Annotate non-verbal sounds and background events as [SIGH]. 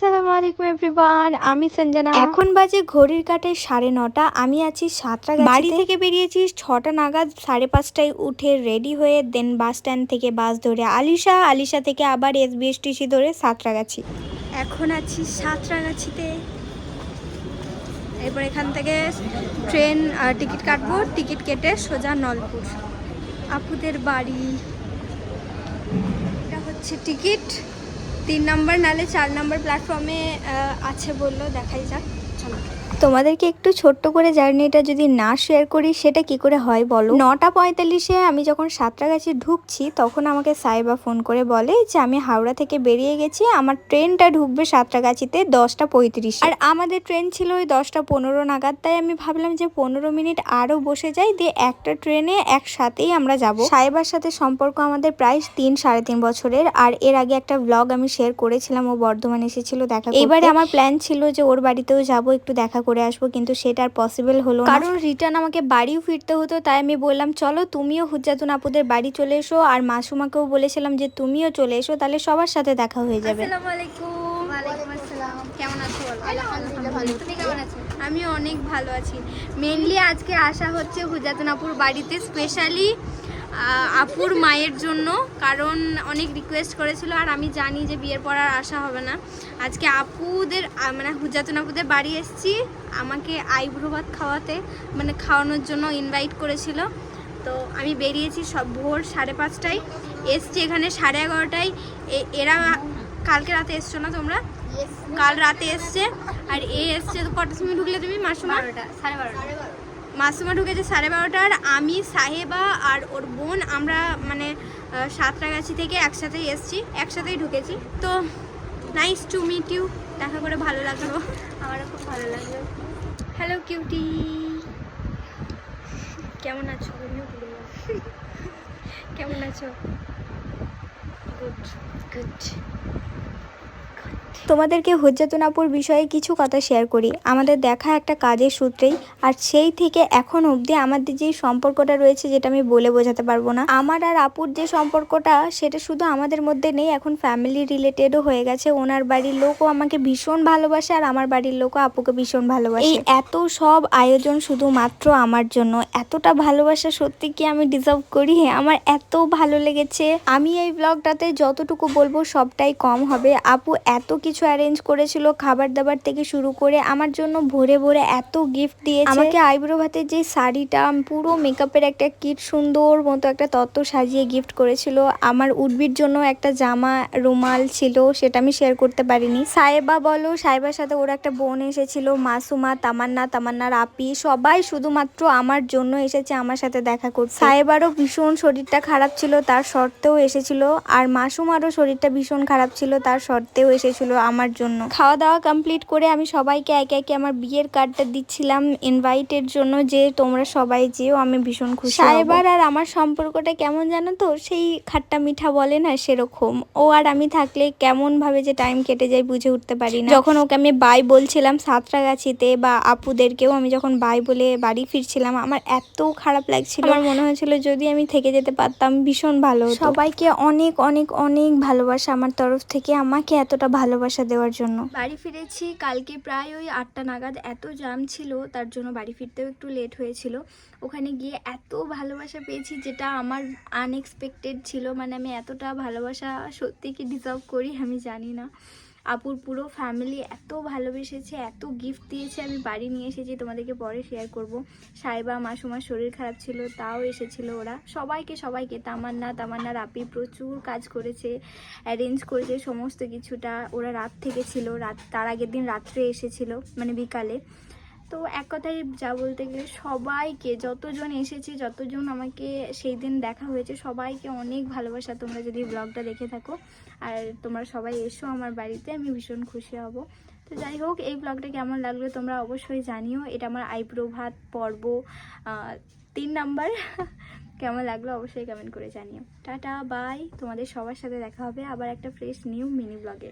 আসসালামু আলাইকুম এভরিওয়ান আমি সঞ্জনা। এখন বাজে ঘড়ির কাটে সাড়ে নটা আমি আছি সাতটা বাড়ি থেকে বেরিয়েছি ছটা নাগাদ সাড়ে পাঁচটায় উঠে রেডি হয়ে দেন বাস স্ট্যান্ড থেকে বাস ধরে আলিশা আলিশা থেকে আবার এসবিএসটিসি ধরে সাঁতরাগাছি। এখন আছি সাঁতরাগাছিতে। এরপর এখান থেকে ট্রেন টিকিট কাটবো টিকিট কেটে সোজা নলপুর আপুদের বাড়ি। এটা হচ্ছে টিকিট তিন নম্বর নালে চার নম্বর প্ল্যাটফর্মে আছে বলল দেখাই যাক চলো। তোমাদেরকে একটু ছোট্ট করে জার্নিটা যদি না শেয়ার করি সেটা কি করে হয় বলো? নটা পঁয়তাল্লিশে আমি যখন সাঁতরাগাছি ঢুকছি তখন আমাকে সাইবা ফোন করে বলে যে আমি হাওড়া থেকে বেরিয়ে গেছি আমার ট্রেনটা ঢুকবে সাঁতরাগাছিতে দশটা পঁয়ত্রিশ। আর আমাদের ট্রেন ছিল ওই দশটা পনেরো নাগাদ তাই আমি ভাবলাম যে পনেরো মিনিট আরও বসে যাই দিয়ে একটা ট্রেনে একসাথেই আমরা যাব। সাইবার সাথে সম্পর্ক আমাদের প্রায় তিন সাড়ে তিন বছরের আর এর আগে একটা ব্লগ আমি শেয়ার করেছিলাম ও বর্ধমান এসেছিল দেখা এবারে আমার প্ল্যান ছিল যে ওর বাড়িতেও যাব একটু দেখা করে আসব কিন্তু সেটা আর পসিবল হলো না। কারণ রিটার্ন আমাকে বাড়িও ফিরতে হতো তাই আমি বললাম চলো তুমিও হুজ্জাতুন আপুদের বাড়ি চলে এসো আর মাসুমাকেও বলেছিলাম যে তুমিও চলে এসো তাহলে সবার সাথে দেখা হয়ে যাবে। আসসালামু আলাইকুম। ওয়ালাইকুম আসসালাম। কেমন আছো বলো? ভালো। তুমি কেমন আছো? আমি অনেক ভালো আছি। মেনলি আজকে আসা হচ্ছে হুজাতুন আপুর বাড়িতে স্পেশালি আপুর মায়ের জন্য কারণ অনেক রিকোয়েস্ট করেছিল আর আমি জানি যে বিয়ের পর আর আসা হবে না। আজকে আপুদের মানে হুজাতুন আপুদের বাড়ি এসেছি আমাকে আইব্রো ভাত খাওয়াতে মানে খাওয়ানোর জন্য ইনভাইট করেছিল। তো আমি বেরিয়েছি সব ভোর সাড়ে পাঁচটায় এসছি এখানে সাড়ে এগারোটায়। এ- এরা কালকে রাতে এসছো না তোমরা? কাল রাতে এসছে। আর এ এসছে তো কটার সময় ঢুকলে তুমি মাসুমা? বারোটা সাড়ে বারোটা। মাসুমা ঢুকেছে সাড়ে বারোটার আমি সাহেবা আর ওর বোন আমরা মানে সাঁতরাগাছি থেকে একসাথেই এসছি একসাথেই ঢুকেছি। তো নাইস টু মিট ইউ দেখা করে ভালো লাগল। আমারও খুব ভালো লাগল। হ্যালো কিউটি কেমন আছো? [LAUGHS] কেমন আছো? গুড গুড তোমাদেরকে হুজ্জাতুনাপুর বিষয়ে কিছু কথা শেয়ার করি। আমাদের দেখা একটা কাজের সূত্রেই আর সেই থেকে এখন অবধি আমাদের যে সম্পর্কটা রয়েছে যেটা আমি বলে বোঝাতে পারব না। আমার আর আপুর যে সম্পর্কটা, সেটা শুধু আমাদের মধ্যে নেই, এখন ফ্যামিলি রিলেটেডও হয়ে গেছে। ওনার বাড়ির লোকও আমাকে ভীষণ ভালোবাসে আর আমার বাড়ির লোকও আপুকে ভীষণ ভালোবাসে। এই এত সব আয়োজন শুধুমাত্র আমার জন্য, এতটা ভালোবাসা সত্যি কি আমি ডিজার্ভ করি? আমার এত ভালো লেগেছে। আমি এই ব্লগটাতে যতটুকু বলব সবটাই কম হবে। আপু এত কিছু অ্যারেঞ্জ করেছিল খাবার দাবার থেকে শুরু করে আমার জন্য ভরে ভরে এত গিফট দিয়ে আমাকে আইব্রো ভাতের যে শাড়িটা পুরো মেকআপের একটা কিট সুন্দর মতো একটা তত্ত্ব সাজিয়ে গিফট করেছিল। আমার উডবির জন্য একটা জামা রুমাল ছিল সেটা আমি শেয়ার করতে পারিনি। সাহেবা বলো সাহেবার সাথে ওর একটা বোন এসেছিল মাসুমা তামান্না তামান্নার আপি সবাই শুধুমাত্র আমার জন্য এসেছে আমার সাথে দেখা করতে। সাহেবারও ভীষণ শরীরটা খারাপ ছিল তার শর্তেও এসেছিল আর মাসুমারও শরীরটা ভীষণ খারাপ ছিল তার সত্ত্বেও এসেছিল। আমার জন্য। খাওয়া দাওয়া কমপ্লিট করে আমি সবাইকে একে একে আমার বিয়ের কার্ডটা দিচ্ছিলাম ইনভাইটের জন্য যে তোমরা সবাই যেও আমি ভীষণ খুশি সাহেবার আর আমার সম্পর্কটা কেমন জানো তো? সেই খাট্টা মিঠা বলে না সেরকম। ও আর আমি থাকলে কেমন ভাবে যে টাইম কেটে যায় বুঝে উঠতে পারি না। যখন ওকে আমি বাই বলছিলাম সাঁতরাগাছিতে বা আপুদেরকেও আমি যখন বাই বলে বাড়ি ফিরছিলাম আমার এত খারাপ লাগছিল। আমার মনে হয়েছিল যদি আমি থেকে যেতে পারতাম ভীষণ ভালো সবাইকে অনেক অনেক অনেক ভালোবাসা আমার তরফ থেকে। আমাকে এতটা ভালোবাসা দেওয়ার জন্য। বাড়ি ফিরেছি, কালকে প্রায় ওই আটটা নাগাদ। এত জাম ছিল, তার জন্য বাড়ি ফিরতেও একটু লেট হয়েছিল। ওখানে গিয়ে এত ভালোবাসা পেয়েছি, যেটা আমার আনএক্সপেক্টেড ছিল। মানে আমি এতটা ভালোবাসা সত্যি কি ডিজার্ভ করি আমি জানি না। আপুর পুরো ফ্যামিলি এত ভালোবেসেছে, এত গিফট দিয়েছে, আমি বাড়ি নিয়ে এসেছি, তোমাদেরকে পরে শেয়ার করব। সাইবা, মাসুমার শরীর খারাপ ছিল, তাও এসেছিল ওরা। সবাইকে সবাইকে, তামান্না তামান্না রাপি প্রচুর কাজ করেছে অ্যারেঞ্জ করেছে সমস্ত কিছুটা। ওরা রাত থেকে ছিল, রাত, তার আগের দিন রাত্রে এসেছিল মানে বিকালে। তো এক কথায় যা বলতে গেলে সবাইকে, যতজন এসেছে, যতজন আমাকে সেই দিন দেখা হয়েছে, সবাইকে অনেক ভালোবাসা। তোমরা যদি ব্লগটা দেখে থাকো আর তোমরা সবাই এসো আমার বাড়িতে, আমি ভীষণ খুশি হব। তো যাই হোক, এই ব্লগটা কেমন লাগল তোমরা অবশ্যই জানিও। এটা আমার আইব্রো ভাত পর্ব তিন নাম্বার। কেমন লাগল অবশ্যই কমেন্ট করে জানিও। টাটা বাই তোমাদের সবার সাথে দেখা হবে আবার একটা ফ্রেশ নিউ মিনি ব্লগে